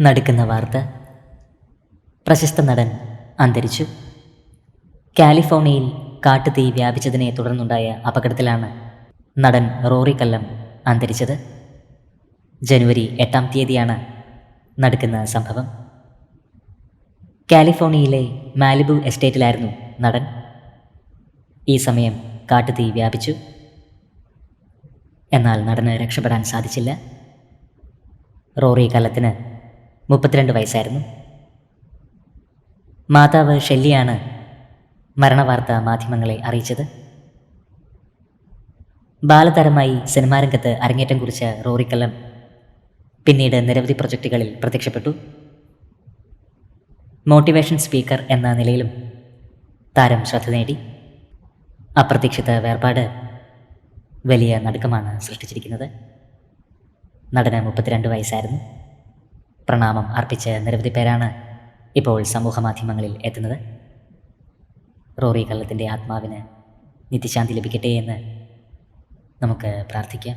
നടുക്കുന്ന വാർത്ത. പ്രശസ്ത നടൻ അന്തരിച്ചു. കാലിഫോർണിയയിൽ കാട്ടുതീ വ്യാപിച്ചതിനെ തുടർന്നുണ്ടായ അപകടത്തിലാണ് നടൻ റോറി കല്ലം അന്തരിച്ചത്. ജനുവരി എട്ടാം തീയതിയാണ് നടക്കുന്ന സംഭവം. കാലിഫോർണിയയിലെ മാലിബു എസ്റ്റേറ്റിലായിരുന്നു നടൻ. ഈ സമയം കാട്ടുതീ വ്യാപിച്ചു. എന്നാൽ നടന് രക്ഷപ്പെടാൻ സാധിച്ചില്ല. റോറി കല്ലത്തിന് മുപ്പത്തിരണ്ട് വയസ്സായിരുന്നു. മാതാവ് ഷെല്ലിയാണ് മരണവാർത്ത മാധ്യമങ്ങളെ അറിയിച്ചത്. ബാലതരമായി സിനിമാരംഗത്ത് അരങ്ങേറ്റം കുറിച്ച റോറിക്കല്ലം പിന്നീട് നിരവധി പ്രൊജക്റ്റുകളിൽ പ്രത്യക്ഷപ്പെട്ടു. മോട്ടിവേഷൻ സ്പീക്കർ എന്ന നിലയിലും താരം ശ്രദ്ധ നേടി. അപ്രതീക്ഷിത വേർപാട് വലിയ നടുക്കമാണ് സൃഷ്ടിച്ചിരിക്കുന്നത്. നടന് മുപ്പത്തിരണ്ട് വയസ്സായിരുന്നു. പ്രണാമം അർപ്പിച്ച നിരവധി പേരാണ് ഇപ്പോൾ സമൂഹ മാധ്യമങ്ങളിൽ എത്തുന്നത്. റോറി കള്ളത്തിന്റെ ആത്മാവിന് നിത്യശാന്തി ലഭിക്കട്ടെ എന്ന് നമുക്ക് പ്രാർത്ഥിക്കാം.